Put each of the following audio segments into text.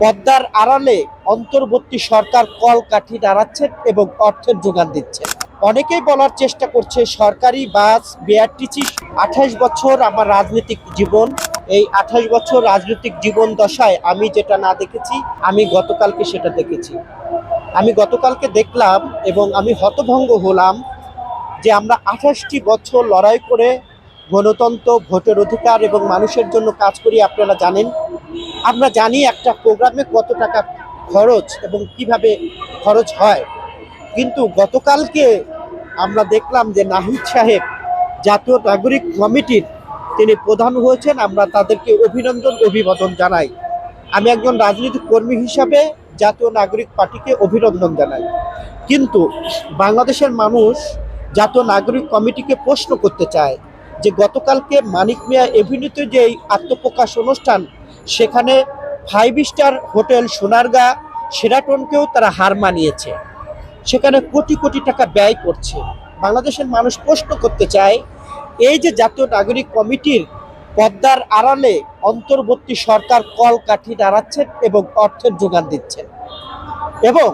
পদ্মার আড়ালে অন্তর্বর্তী সরকার কল কাঠি নাড়াচ্ছেন এবং অর্থের যোগান দিচ্ছেন অনেকেই বলার চেষ্টা করছে, সরকারি বাস, বিআরটিসি, আঠাশ বছর আমার রাজনৈতিক জীবন। এই আঠাশ বছর রাজনৈতিক জীবন দশায় আমি যেটা না দেখেছি, আমি গতকালকে সেটা দেখেছি। আমি গতকালকে দেখলাম এবং আমি হতভঙ্গ হলাম যে আমরা আঠাশটি বছর লড়াই করে গণতন্ত্র, ভোটের অধিকার এবং মানুষের জন্য কাজ করি, আপনারা জানেন। আমরা জানি একটা প্রোগ্রামে কত টাকা খরচ এবং কীভাবে খরচ হয়। কিন্তু গতকালকে আমরা দেখলাম যে নাহিদ সাহেব, জাতীয় নাগরিক কমিটির তিনি প্রধান হয়েছেন। আমরা তাদেরকে অভিনন্দন, অভিবাদন জানাই। আমি একজন রাজনৈতিক কর্মী হিসাবে জাতীয় নাগরিক পার্টিকে অভিনন্দন জানাই। কিন্তু বাংলাদেশের মানুষ জাতীয় নাগরিক কমিটিকে প্রশ্ন করতে চায় যে গতকালকে মানিক মিয়া এভিনিউতে যে আত্মপ্রকাশ অনুষ্ঠান সেখানে ফাইভ স্টার হোটেল সোনারগা, সেরাটনকেও তারা হার মানিয়েছে। সেখানে কোটি কোটি টাকা ব্যয় করছে। বাংলাদেশের মানুষ প্রশ্ন করতে চায়, এই যে জাতীয় নাগরিক কমিটির পদ্মার আড়ালে অন্তর্বর্তী সরকার কল কাঠি দাঁড়াচ্ছেন এবং অর্থের যোগান দিচ্ছেন। এবং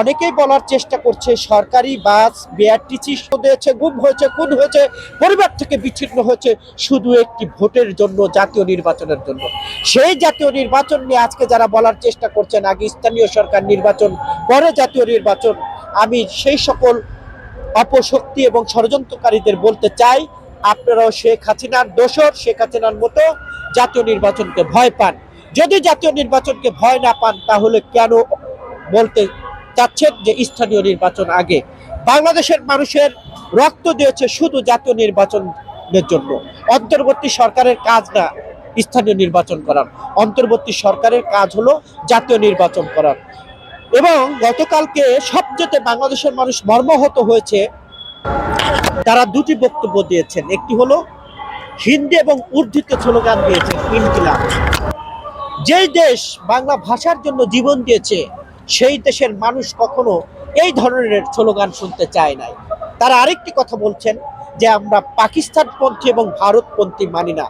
অনেকেই বলার চেষ্টা করছে, সরকারি বাস বিআরটিসি দিয়েছে গুম হয়েছে, খুন হয়েছে, পরিবার থেকে বিচ্ছিন্ন হয়েছে, শুধু একটি ভোটের জন্য, জাতীয় নির্বাচনের জন্য। সেই জাতীয় নির্বাচন নিয়ে আজকে যারা বলার চেষ্টা করছেন, আগে স্থানীয় সরকার নির্বাচন, পরে জাতীয় নির্বাচন, আমি সেই সকল অপশক্তি এবং ষড়যন্ত্রকারীদের বলতে চাই, আপনারাও শেখ হাসিনার দোসর শেখ হাসিনার মতো জাতীয় নির্বাচনকে ভয় পান। যদি জাতীয় নির্বাচনকে ভয় না পান, তাহলে কেন বলতে চাচ্ছেন যে স্থানীয় নির্বাচন আগে। বাংলাদেশের মানুষের রক্ত দিয়েছে শুধু জাতীয় নির্বাচনের জন্য। অন্তর্বর্তী সরকারের কাজ না স্থানীয় নির্বাচন করার। অন্তর্বর্তী সরকারের কাজ হলো জাতীয় নির্বাচন করার। এবং গতকালকে সবচেয়ে বাংলাদেশের মানুষ মর্মাহত হয়েছে, তারা দুটি বক্তব্য দিয়েছেন। একটি হলো, হিন্দি এবং উর্দুতে স্লোগান দিয়েছেন, ইনকিলাব। যেই দেশ বাংলা ভাষার জন্য জীবন দিয়েছে সেই দেশের মানুষ কখনো এই ধরনের স্লোগান শুনতে চায় নাই। তারা আরেকটি কথা বলছেন যে আমরা পাকিস্তানপন্থী এবং ভারতপন্থী মানি না।